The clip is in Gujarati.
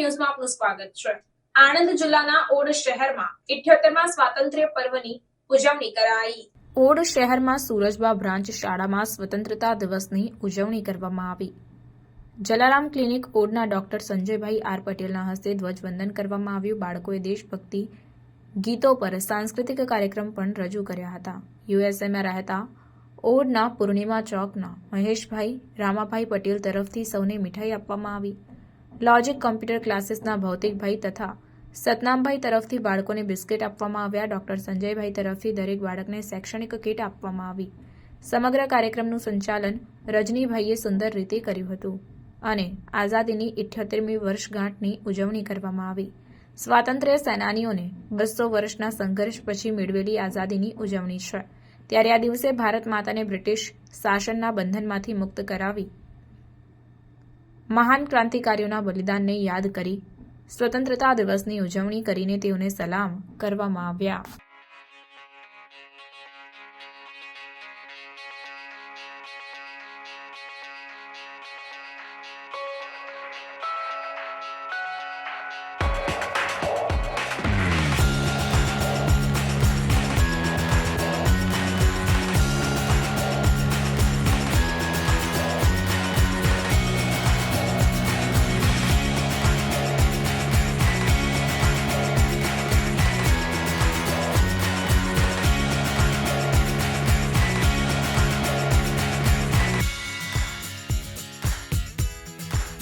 ન્યૂઝમાં આપનું સ્વાગત છે. આણંદ જિલ્લાના ઓડ શહેરમાં ઇઠ્યોતેરમાં સ્વાતંત્ર્ય પર્વની ઉજવણી કરાઈ. ઓડ શહેરમાં સુરજબા બ્રાન્ચ શાળામાં સ્વતંત્રતા દિવસની ઉજવણી કરવામાં આવી. જલારામ ક્લિનિક ઓડના ડોક્ટર સંજયભાઈ આર પટેલના હસ્તે ધ્વજવંદન કરવામાં આવ્યું. બાળકોએ દેશભક્તિ ગીતો પર સાંસ્કૃતિક કાર્યક્રમ પણ રજૂ કર્યા હતા. યુએસએમાં રહેતા ઓડના પૂર્ણિમા ચોકના મહેશભાઈ, રામાભાઈ પટેલ તરફથી સૌને મીઠાઈ આપવામાં આવી. લોજિક કમ્પ્યુટર ક્લાસીસના ભૌતિકભાઈ તથા સતનામભાઈ તરફથી બાળકોને બિસ્કિટ આપવામાં આવ્યા. ડોક્ટર સંજયભાઈ તરફથી દરેક બાળકને શૈક્ષણિક કીટ આપવામાં આવી. સમગ્ર કાર્યક્રમનું સંચાલન રજનીભાઈએ સુંદર રીતે કર્યું હતું અને આઝાદીની ઇઠ્યોતેરમી વર્ષગાંઠની ઉજવણી કરવામાં આવી. સ્વાતંત્ર્ય સેનાનીઓને બસો વર્ષના સંઘર્ષ પછી મેળવેલી આઝાદીની ઉજવણી છે. ત્યારે આ દિવસે ભારત માતાને બ્રિટિશ શાસનના બંધનમાંથી મુક્ત કરાવી મહાન ક્રાંતિકારીઓના બલિદાનને યાદ કરી સ્વતંત્રતા દિવસની ઉજવણી કરીને તેઓને સલામ કરવામાં આવ્યા.